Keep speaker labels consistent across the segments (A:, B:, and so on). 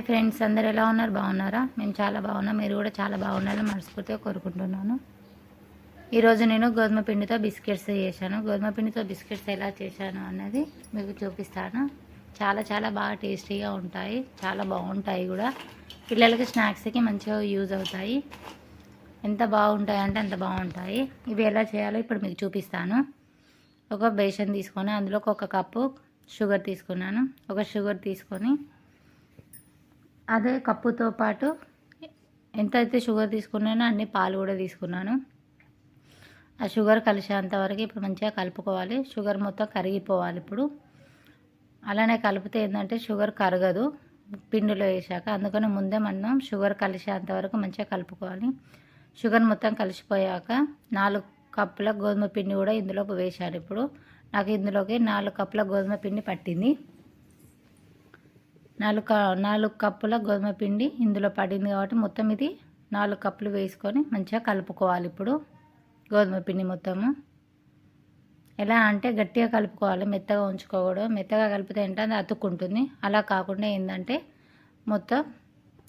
A: Hi friends అందరు ఎలా ఉన్నారు? బాగున్నారా? మేము చాలా బాగున్నాం. మీరు కూడా చాలా బాగుండాలని మనస్ఫూర్తిగా కోరుకుంటున్నాను. ఈరోజు నేను గోధుమ పిండితో బిస్కెట్స్ చేశాను. గోధుమ పిండితో బిస్కెట్స్ ఎలా చేశాను అన్నది మీకు చూపిస్తాను. చాలా చాలా బాగా టేస్టీగా ఉంటాయి. చాలా బాగుంటాయి కూడా. పిల్లలకి స్నాక్స్కి మంచిగా యూజ్ అవుతాయి. ఎంత బాగుంటాయి అంటే అంత బాగుంటాయి. ఇవి ఎలా చేయాలో ఇప్పుడు మీకు చూపిస్తాను. ఒక బేషన్ తీసుకొని అందులోకి ఒక కప్పు షుగర్ తీసుకున్నాను. ఒక షుగర్ తీసుకొని అదే కప్పుతో పాటు ఎంత అయితే షుగర్ తీసుకున్నానో అన్ని పాలు కూడా తీసుకున్నాను. ఆ షుగర్ కలిసేంత వరకు ఇప్పుడు మంచిగా కలుపుకోవాలి. షుగర్ మొత్తం కరిగిపోవాలి ఇప్పుడు. అలానే కలిపితే ఏంటంటే షుగర్ కరగదు. పిండిలో వేసాక అందుకని ముందే మనం షుగర్ కలిసేంత వరకు మంచిగా కలుపుకోవాలి. షుగర్ మొత్తం కలిసిపోయాక నాలుగు కప్పుల గోధుమ పిండి కూడా ఇందులోకి వేశాను ఇప్పుడు. నాకు ఇందులోకి నాలుగు కప్పుల గోధుమ పిండి పట్టింది. నాలుగు నాలుగు కప్పుల గోధుమ పిండి ఇందులో పడింది కాబట్టి మొత్తం ఇది నాలుగు కప్పులు వేసుకొని మంచిగా కలుపుకోవాలి ఇప్పుడు గోధుమ పిండి మొత్తము. ఎలా అంటే గట్టిగా కలుపుకోవాలి మెత్తగా ఉంచుకోకూడదు. మెత్తగా కలిపితే ఏంటంటే అతుక్కుంటుంది. అలా కాకుండా ఏంటంటే మొత్తం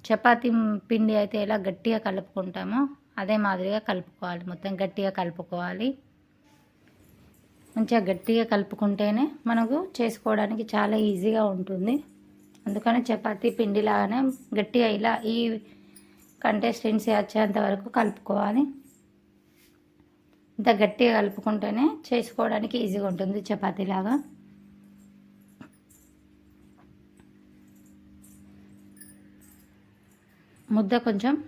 A: చపాతి పిండి అయితే ఎలా గట్టిగా కలుపుకుంటామో అదే మాదిరిగా కలుపుకోవాలి. మొత్తం గట్టిగా కలుపుకోవాలి. మంచిగా గట్టిగా కలుపుకుంటేనే మనకు చేసుకోవడానికి చాలా ఈజీగా ఉంటుంది. అందుకని చపాతి పిండి లాగానే గట్టిగా ఇలా ఈ కంటెస్టెన్సీ వచ్చేంత వరకు కలుపుకోవాలి. ఇంత గట్టిగా కలుపుకుంటేనే చేసుకోవడానికి ఈజీగా ఉంటుంది చపాతీ లాగా. ముద్ద కొంచెం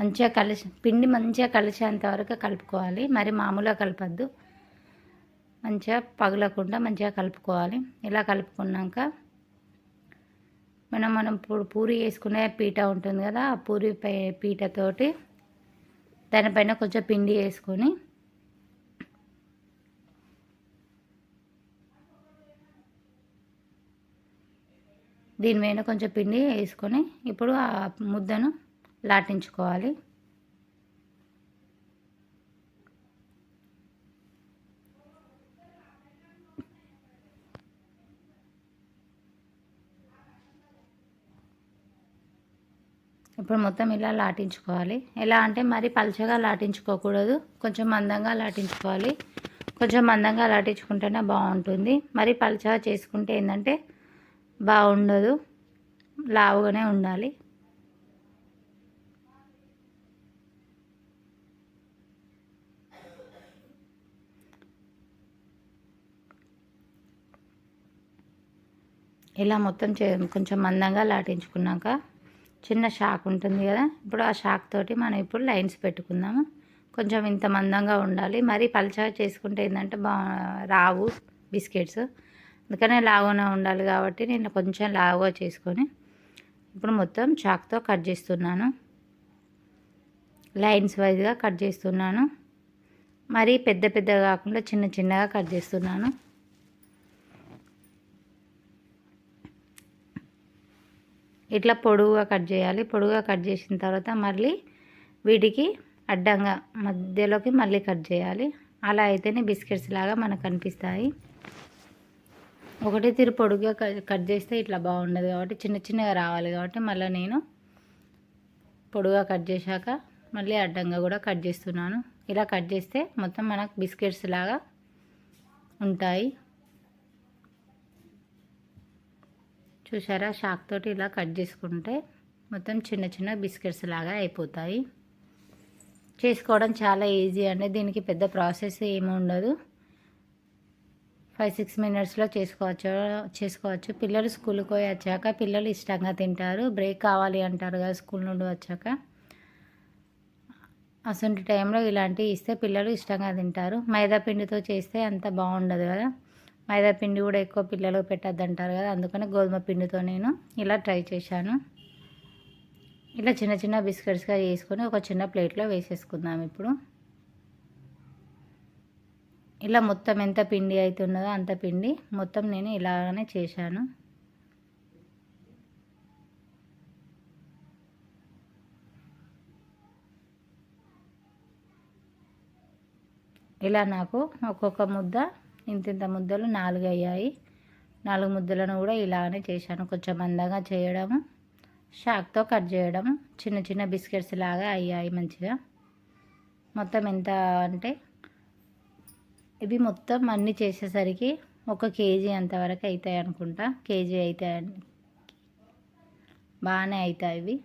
A: మంచిగా కలిసి పిండి మంచిగా కలిసేంత వరకు కలుపుకోవాలి. మరి మామూలుగా కలపద్దు. మంచిగా పగలకుండా మంచిగా కలుపుకోవాలి. ఇలా కలుపుకున్నాక మనం మనం ఇప్పుడు పూరి వేసుకునే పీట ఉంటుంది కదా ఆ పూరి పై పీటతోటి దానిపైన కొంచెం పిండి వేసుకొని దీనిపైన కొంచెం పిండి వేసుకొని ఇప్పుడు ఆ ముద్దను లాటించుకోవాలి. ఇప్పుడు మొత్తం ఇలా లాటించుకోవాలి. ఎలా అంటే మరి పలుచగా లాటించుకోకూడదు. కొంచెం మందంగా లాటించుకోవాలి. కొంచెం మందంగా లాటించుకుంటేనే బాగుంటుంది. మరి పలచగా చేసుకుంటే ఏంటంటే బాగుండదు. లావుగానే ఉండాలి. ఇలా మొత్తం చే కొంచెం మందంగా లాటించుకున్నాక చిన్న షాక్ ఉంటుంది కదా. ఇప్పుడు ఆ షాక్ తోటి మనం ఇప్పుడు లైన్స్ పెట్టుకుందాము. కొంచెం ఇంత మందంగా ఉండాలి. మరీ పలచగా చేసుకుంటే ఏంటంటే బా రావు బిస్కెట్స్. అందుకనే లావుగానే ఉండాలి కాబట్టి నేను కొంచెం లావుగా చేసుకొని ఇప్పుడు మొత్తం చాక్తో కట్ చేస్తున్నాను. లైన్స్ వైజ్గా కట్ చేస్తున్నాను. మరీ పెద్ద పెద్దగా కాకుండా చిన్న చిన్నగా కట్ చేస్తున్నాను. ఇట్లా పొడువుగా కట్ చేయాలి. పొడువుగా కట్ చేసిన తర్వాత మళ్ళీ వీటికి అడ్డంగా మధ్యలోకి మళ్ళీ కట్ చేయాలి. అలా అయితేనే బిస్కెట్స్ లాగా మనకు కనిపిస్తాయి ఒకటే తీరు పొడుగుగా క- కట్ చేస్తే ఇట్లా బాగుండదు కాబట్టి చిన్న చిన్నగా రావాలి కాబట్టి మళ్ళీ నేను పొడుగా కట్ చేశాక మళ్ళీ అడ్డంగా కూడా కట్ చేస్తున్నాను. ఇలా కట్ చేస్తే మొత్తం మనకు బిస్కెట్స్ లాగా ఉంటాయి. చూసారా? షాక్ తోటి ఇలా కట్ చేసుకుంటే మొత్తం చిన్న చిన్న బిస్కెట్స్ లాగా అయిపోతాయి. చేసుకోవడం చాలా ఈజీ అండి. దీనికి పెద్ద ప్రాసెస్ ఏమి ఉండదు. ఫైవ్ సిక్స్ మినిట్స్లో చేసుకోవచ్చు చేసుకోవచ్చు. పిల్లలు స్కూల్కి పోయి వచ్చాక పిల్లలు ఇష్టంగా తింటారు. బ్రేక్ కావాలి అంటారు కదా స్కూల్ నుండి వచ్చాక. అసలు టైంలో ఇలాంటివి ఇస్తే పిల్లలు ఇష్టంగా తింటారు. మైదా పిండితో చేస్తే అంత బాగుండదు కదా. మైదా పిండి కూడా ఎక్కువ పిల్లలకు పెట్టద్దు అంటారు కదా అందుకని గోధుమ పిండితో నేను ఇలా ట్రై చేశాను. ఇలా చిన్న చిన్న బిస్కెట్స్గా చేసుకొని ఒక చిన్న ప్లేట్లో వేసేసుకుందాం ఇప్పుడు. ఇలా మొత్తం ఎంత పిండి అవుతున్నదో అంత పిండి మొత్తం నేను ఇలాగనే చేశాను. ఇలా నాకు ఒక్కొక్క ముద్ద ఇంత ఇంత ముద్దలు నాలుగు అయ్యాయి. నాలుగు ముద్దలను కూడా ఇలానే చేశాను. కొంచెం మందంగా చేయడము షాక్తో కట్ చేయడం చిన్న చిన్న బిస్కెట్స్ లాగా అయ్యాయి మంచిగా. మొత్తం ఎంత అంటే ఇవి మొత్తం అన్నీ చేసేసరికి ఒక కేజీ అంతవరకు అవుతాయి అనుకుంటా. కేజీ అవుతాయి బాగానే అవుతాయి ఇవి.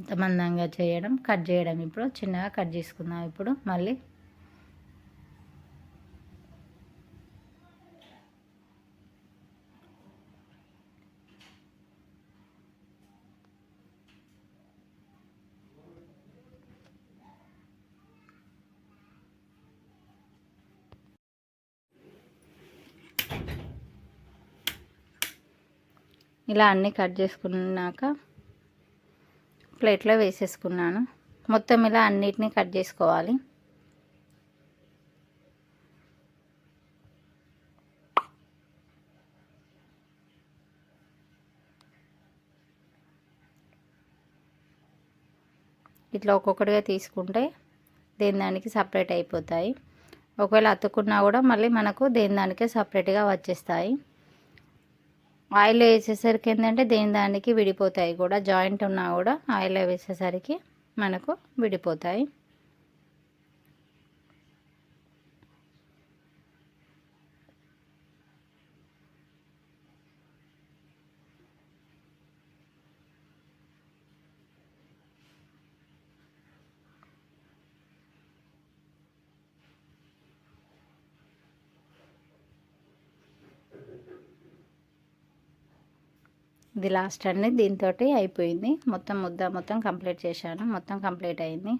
A: ఇంత మందంగా చేయడం కట్ చేయడం ఇప్పుడు. చిన్నగా కట్ చేసుకుందాం ఇప్పుడు. మళ్ళీ ఇలా అన్నీ కట్ చేసుకున్నాక ప్లేట్లో వేసేసుకున్నాను. మొత్తం ఇలా అన్నిటినీ కట్ చేసుకోవాలి. ఇట్లా ఒక్కొక్కటిగా తీసుకుంటే దేని దానికి సపరేట్ అయిపోతాయి. ఒకవేళ అతుక్కున్నా కూడా మళ్ళీ మనకు దేని దానికే సపరేట్గా వచ్చేస్తాయి. ఆయిల్ వేసేసరికి ఏంటంటే దేని దానికి విడిపోతాయి కూడా జాయింట్ ఉన్నా కూడా ఆయిల్ వేసేసరికి మనకు విడిపోతాయి. ఇది లాస్ట్ అండి. దీంతో అయిపోయింది. మొత్తం ముద్ద మొత్తం కంప్లీట్ చేశాను. మొత్తం కంప్లీట్ అయింది.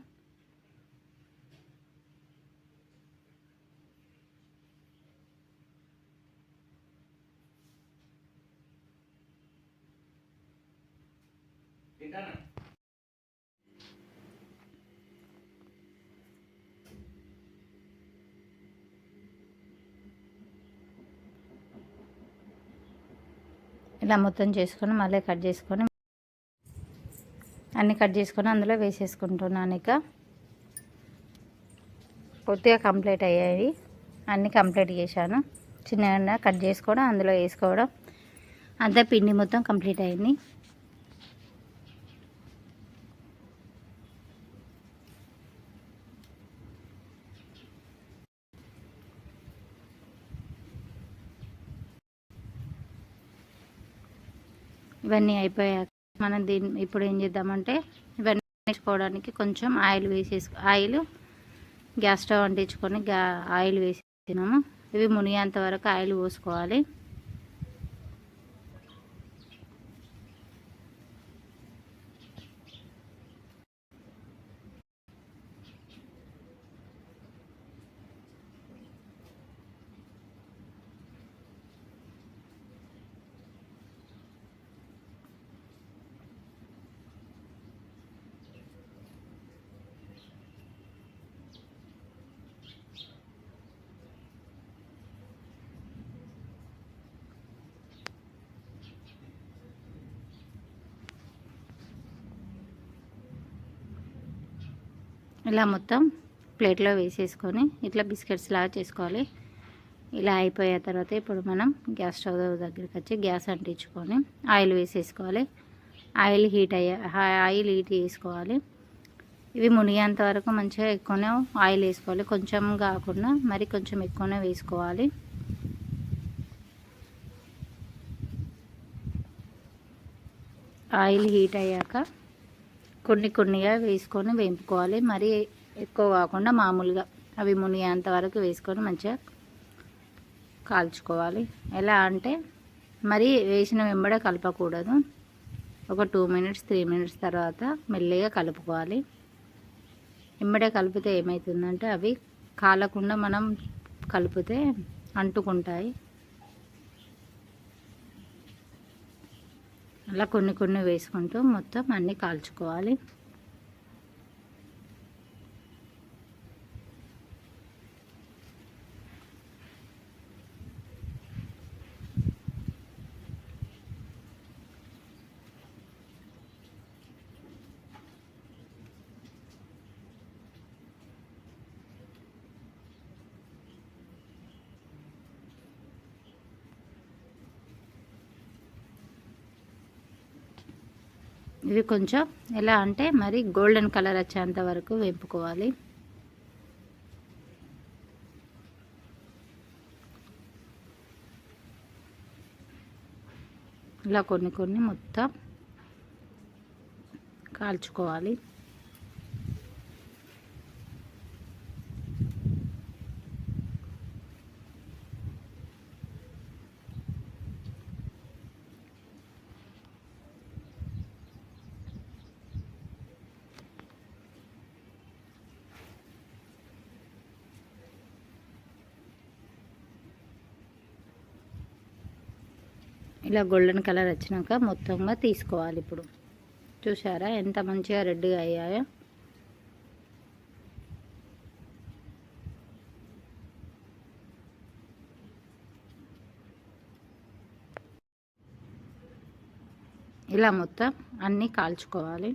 A: ఇలా మొత్తం చేసుకొని మళ్ళీ కట్ చేసుకొని అన్నీ కట్ చేసుకొని అందులో వేసేసుకుంటున్నాను ఇక. పూర్తిగా కంప్లీట్ అయ్యాయి అన్నీ కంప్లీట్ చేశాను. చిన్న కట్ చేసుకోవడం అందులో వేసుకోవడం అంతా పిండి మొత్తం కంప్లీట్ అయింది. ఇవన్నీ అయిపోయాక మనం దీన్ని ఇప్పుడు ఏం చేద్దామంటే ఇవన్నీ వేసుకోవడానికి కొంచెం ఆయిల్ వేసేసుకో ఆయిల్ గ్యాస్ స్టవ్ అంటించుకొని గ్యా ఆయిల్ వేసేసినాము. ఇవి మునిగేంత వరకు ఆయిల్ పోసుకోవాలి. ఇలా మొత్తం ప్లేట్లో వేసేసుకొని ఇట్లా బిస్కెట్స్ లాగా చేసుకోవాలి. ఇలా అయిపోయిన తర్వాత ఇప్పుడు మనం గ్యాస్ స్టవ్ దగ్గరికి వచ్చి గ్యాస్ అంటించుకొని ఆయిల్ వేసేసుకోవాలి. ఆయిల్ హీట్ అయ్యే ఆయిల్ హీట్ చేసుకోవాలి. ఇవి మునిగేంత వరకు మంచిగా ఎక్కువనే ఆయిల్ వేసుకోవాలి. కొంచెం కాకుండా మరి కొంచెం ఎక్కువనే వేసుకోవాలి. ఆయిల్ హీట్ అయ్యాక కొన్ని కొన్నిగా వేసుకొని వేపుకోవాలి. మరీ ఎక్కువ కాకుండా మామూలుగా అవి మునిగేంత వరకు వేసుకొని మంచిగా కాల్చుకోవాలి. ఎలా అంటే మరి వేసిన వెంబడే కలపకూడదు. ఒక టూ మినిట్స్ త్రీ మినిట్స్ తర్వాత మెల్లిగా కలుపుకోవాలి. వెంబడే కలిపితే ఏమవుతుందంటే అవి కాలకుండా మనం కలిపితే అంటుకుంటాయి. అలా కొన్ని కొన్ని వేసుకుంటూ మొత్తం అన్నీ కాల్చుకోవాలి. ఇవి కొంచెం ఎలా అంటే మరి గోల్డెన్ కలర్ వచ్చేంత వరకు వేపుకోవాలి. ఇలా కొన్ని కొన్ని మొత్తం కాల్చుకోవాలి. ఇలా గోల్డెన్ కలర్ వచ్చినాక మొత్తంగా తీసుకోవాలి ఇప్పుడు. చూసారా ఎంత మంచిగా రెడ్గా అయ్యాయో. ఇలా మొత్తం అన్నీ కాల్చుకోవాలి.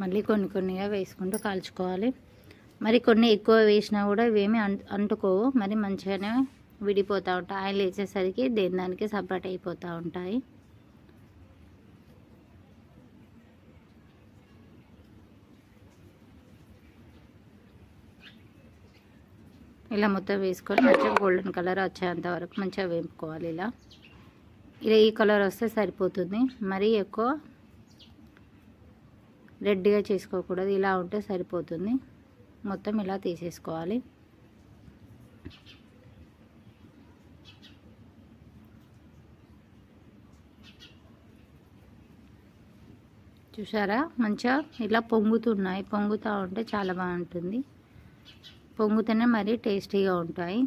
A: మళ్ళీ కొన్ని కొన్నిగా వేసుకుంటూ కాల్చుకోవాలి. మరి కొన్ని ఎక్కువ వేసినా కూడా ఇవేమి అంటుకోవు. మరి మంచిగానే విడిపోతూ ఉంటాయి. ఆయిల్ వేసేసరికి దేని దానికి సపరేట్ అయిపోతూ ఉంటాయి. ఇలా మొత్తం వేసుకొని మంచిగా గోల్డెన్ కలర్ వచ్చేంత వరకు మంచిగా వేపుకోవాలి ఇలా. ఇలా ఈ కలర్ వస్తే సరిపోతుంది. మరీ ఎక్కువ రెడ్గా చేసుకోకూడదు. ఇలా ఉంటే సరిపోతుంది. మొత్తం ఇలా తీసేసుకోవాలి. చూసారా? మంచిగా ఇలా పొంగుతున్నాయి. పొంగుతూ ఉంటే చాలా బాగుంటుంది. పొంగుతూనే మరీ టేస్టీగా ఉంటాయి.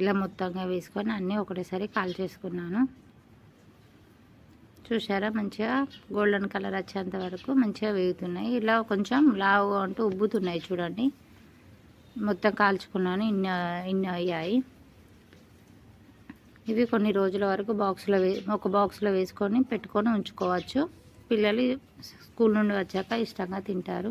A: ఇలా మొత్తంగా వేసుకొని అన్నీ ఒకటేసారి కాల్ చేసుకున్నాను. చూసారా మంచిగా గోల్డెన్ కలర్ వచ్చేంత వరకు మంచిగా వేగుతున్నాయి. ఇలా కొంచెం లావుగా ఉంటూ ఉబ్బుతున్నాయి చూడండి. మొత్తం కాల్చుకున్నాను ఇన్ని ఇన్ని అయ్యాయి. ఇవి కొన్ని రోజుల వరకు బాక్స్లో వే ఒక బాక్స్లో వేసుకొని పెట్టుకొని ఉంచుకోవచ్చు. పిల్లలు స్కూల్ నుండి వచ్చాక ఇష్టంగా తింటారు.